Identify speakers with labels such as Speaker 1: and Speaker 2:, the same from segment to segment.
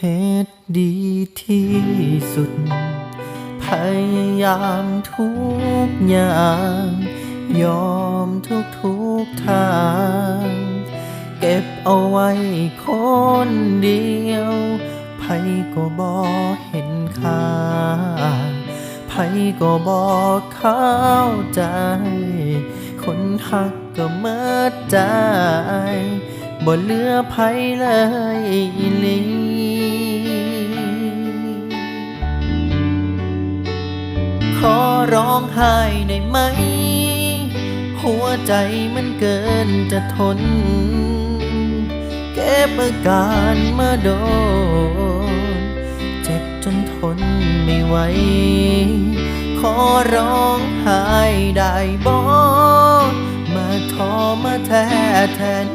Speaker 1: เหตุดีที่สุด พยายามทุกอย่าง ยอมทุกทุกทาง เก็บเอาไว้คนเดียวไผก็บอเห็นค่าไผก็บอเข้าใจ คนหักก็เมิดใจ บ่เหลือไผเลยอีหลีขอร้องไห้ได้ไหม หัวใจมันเกินจะทน เก็บอาการมาโดน เจ็บจนทนไม่ไหว ขอร้องไห้ได้บ่มาทอมาแท้แทน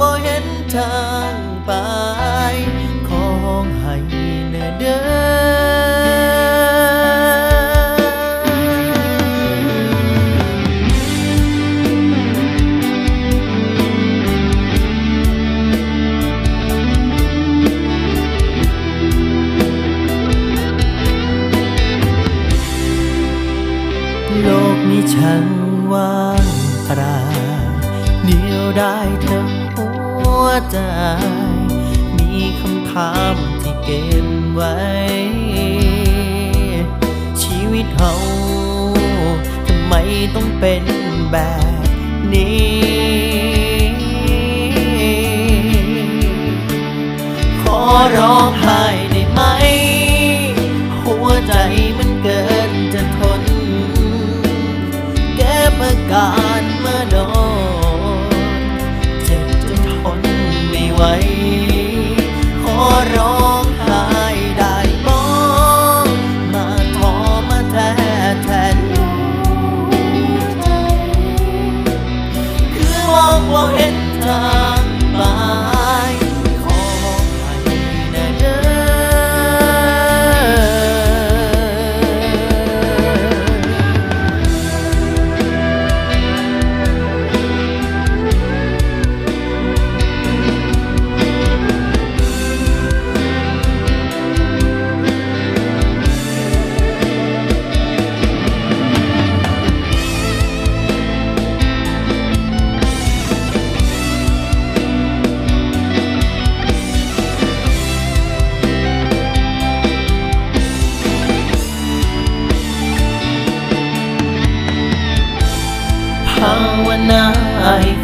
Speaker 1: บ่เห็นทางไปของให้แน่เด้โลกนี้ช่างว่างเปล่าเดียวได้เธอ วใจ มีคำถามที่เก็บไว้ ชีวิตเราทำไมต้องเป็นแบบนี้ขอร้อง ไ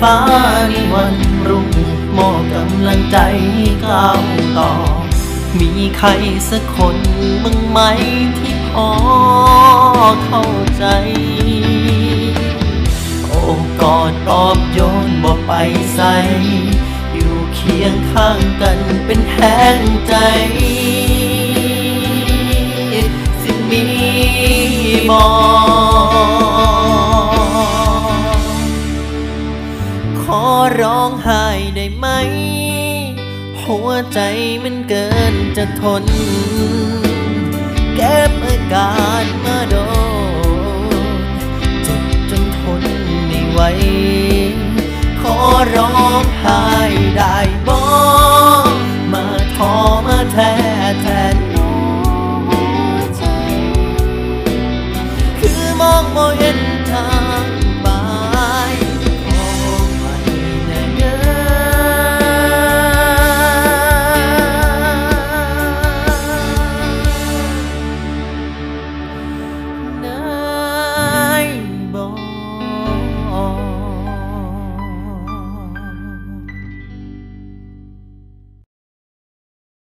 Speaker 1: ฟ้าในวันรุ่งมอบกำลังใจก้าวต่อ มีใครสักคนบ้างไหมที่พอเข้าใจ โอ้กอดปลอบโยนบอกไปใส่อยู่เคียงข้างกันเป็นแห้งใจ ร้องไห้ได้ไหม หัวใจมันเกินจะทน เก็บอาการมาโดนจ็บจนทนไม่ไหว ขอร้องไห้ได้บ่มาทอมาแท้แทนหัวใจ คือมองบ่เห็น